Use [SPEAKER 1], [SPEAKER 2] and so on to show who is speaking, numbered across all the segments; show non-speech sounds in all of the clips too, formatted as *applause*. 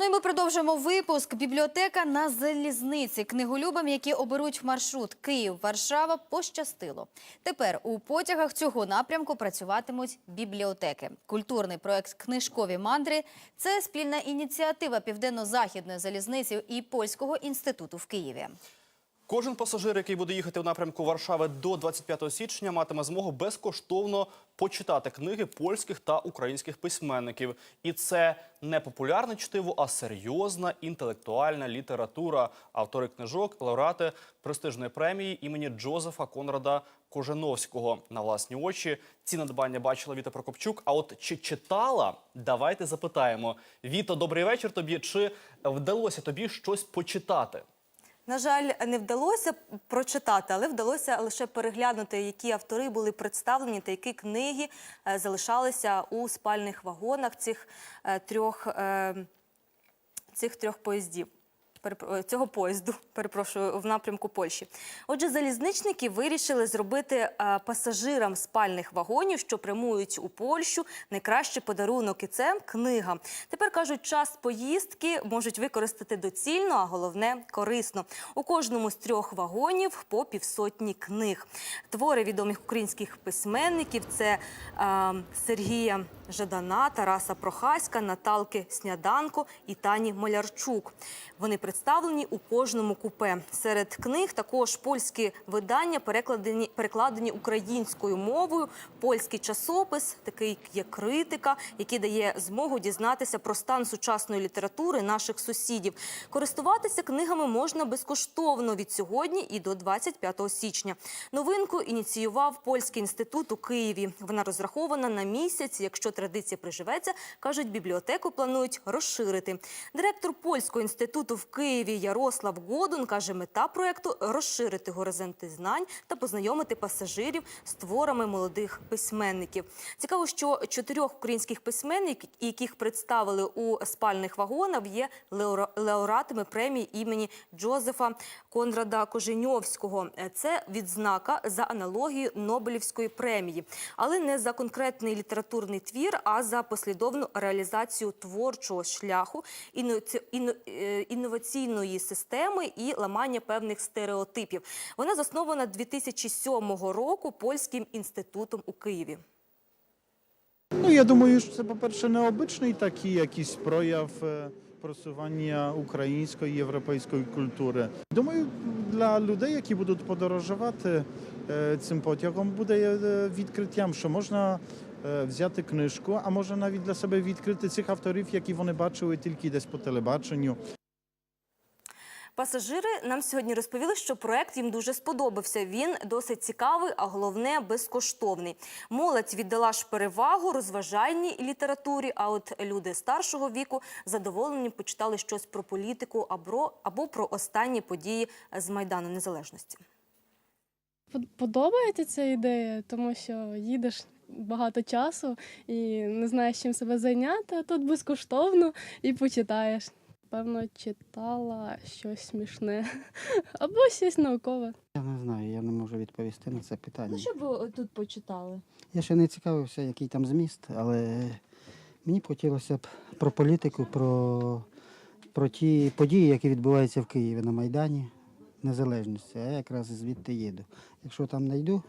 [SPEAKER 1] Ну і ми продовжимо випуск. Бібліотека на залізниці. Книголюбам, які оберуть маршрут Київ-Варшава, пощастило. Тепер у потягах цього напрямку працюватимуть бібліотеки. Культурний проект Книжкові мандри це спільна ініціатива Південно-Західної залізниці і Польського інституту в Києві.
[SPEAKER 2] Кожен пасажир, який буде їхати в напрямку Варшави до 25 січня, матиме змогу безкоштовно почитати книги польських та українських письменників. І це не популярне чтиво, а серйозна інтелектуальна література. Автори книжок, лауреати престижної премії імені Джозефа Конрада Коженовського. На власні очі ці надбання бачила Віта Прокопчук. А от чи читала? Давайте запитаємо. Віто, добрий вечір тобі. Чи вдалося тобі щось почитати?
[SPEAKER 3] На жаль, не вдалося прочитати, але вдалося лише переглянути, які автори були представлені та які книги е, залишалися у спальних вагонах цих е, трьох, е, цих трьох поїздів. Е, Цього поїзду, *laughs* перепрошую, в напрямку Польщі. Отже, залізничники вирішили зробити е, пасажирам спальних вагонів, що прямують у Польщу, найкращий подарунок, і це книга. Тепер кажуть, час поїздки можуть використати доцільно, а головне корисно. У кожному з трьох вагонів по півсотні книг. Твори відомих українських письменників це е, Сергія Жадана, Тараса Прохаська, Наталки Сняданко і Тані Молярчук. Вони представлені у кожному купе. Серед книг також польські видання перекладені, перекладені українською мовою. Польський часопис, такий як критика, який дає змогу дізнатися про стан сучасної літератури наших сусідів. Користуватися книгами можна безкоштовно від сьогодні і до 25 січня. Новинку ініціював польський інститут у Києві. Вона розрахована на місяць. Якщо традиція приживеться, кажуть, бібліотеку планують розширити. Директор польського інституту в Києві Ярослав Годун каже, мета проекту розширити горизонти знань та познайомити пасажирів з творами молодих письменників. Цікаво, що чотирьох українських письменників, яких представили у спальних вагонах, є лауреатами премії імені Джозефа Конрада Коженьовського. Це відзнака за аналогією Нобелівської премії, але не за конкретний літературний твір, а за послідовну реалізацію творчого шляху, іноці- іно- е, інноваційної системи і ламання певних стереотипів. Вона заснована 2007 року польським інститутом у Києві.
[SPEAKER 4] Ну, я думаю, що це, по-перше, необичний такий якийсь прояв е, просування української європейської культури. Думаю, для людей, які будуть подорожувати е, цим потягом, буде е, відкриттям, що можна взяти книжку, а може навіть для себе відкрити цих авторів, які вони бачили тільки десь по телебаченню.
[SPEAKER 3] Пасажири нам сьогодні розповіли, що проект їм дуже сподобався. Він досить цікавий, а головне безкоштовний. Молодь віддала ж перевагу розважальній літературі. А от люди старшого віку задоволені почитали щось про політику або, або про останні події з майдану незалежності.
[SPEAKER 5] Подобається ця ідея, тому що їдеш багато часу і не знаєш, чим себе зайняти, а тут безкоштовно і почитаєш. Певно, читала щось смішне *laughs* або щось наукове.
[SPEAKER 6] Я не знаю, я не можу відповісти на це питання.
[SPEAKER 7] Ну, що б ви тут почитали?
[SPEAKER 6] Я ще не цікавився, який там зміст, але мені б хотілося б про політику, про, про ті події, які відбуваються в Києві на Майдані Незалежності. А я якраз звідти їду. Якщо там знайду,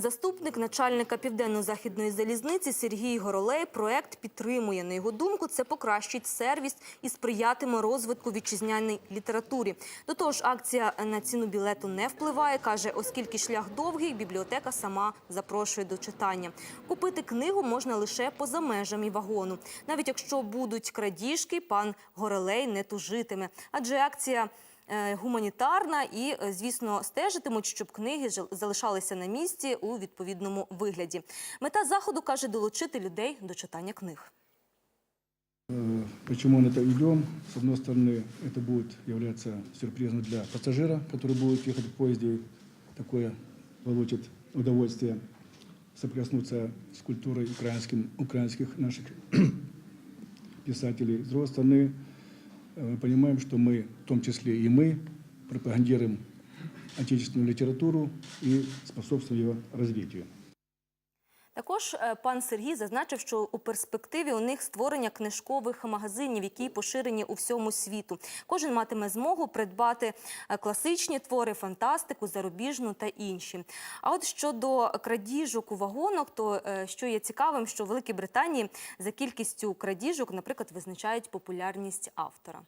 [SPEAKER 3] Заступник начальника південно-західної залізниці Сергій Горолей проект підтримує. На його думку, це покращить сервіс і сприятиме розвитку вітчизняній літературі. До того ж, акція на ціну білету не впливає. каже, оскільки шлях довгий, бібліотека сама запрошує до читання. Купити книгу можна лише поза межами вагону. Навіть якщо будуть крадіжки, пан Горолей не тужитиме, адже акція. е, Гуманітарна і, е, звісно, стежитимуть, щоб книги жал- залишалися на місці у відповідному вигляді. Мета заходу каже долучити людей до читання книг.
[SPEAKER 8] Э, Почему мы это идем? С одной стороны, это будет являться сюрпризом для пассажира, который будет ехать в поезде, такое получит удовольствие соприкоснуться с культурой украинским, украинских наших *clears throat* писателей. С другой стороны, э, мы понимаем, что мы, в том числе и мы, пропагандируем отечественную литературу и способствуем ее развитию.
[SPEAKER 3] Також е, пан Сергій зазначив, що у перспективі у них створення книжкових магазинів, які поширені у всьому світу. Кожен матиме змогу придбати е, класичні твори, фантастику, зарубіжну та інші. А от щодо крадіжок у вагонок, то е, що є цікавим, що в Великій Британії за кількістю крадіжок, наприклад, визначають популярність автора.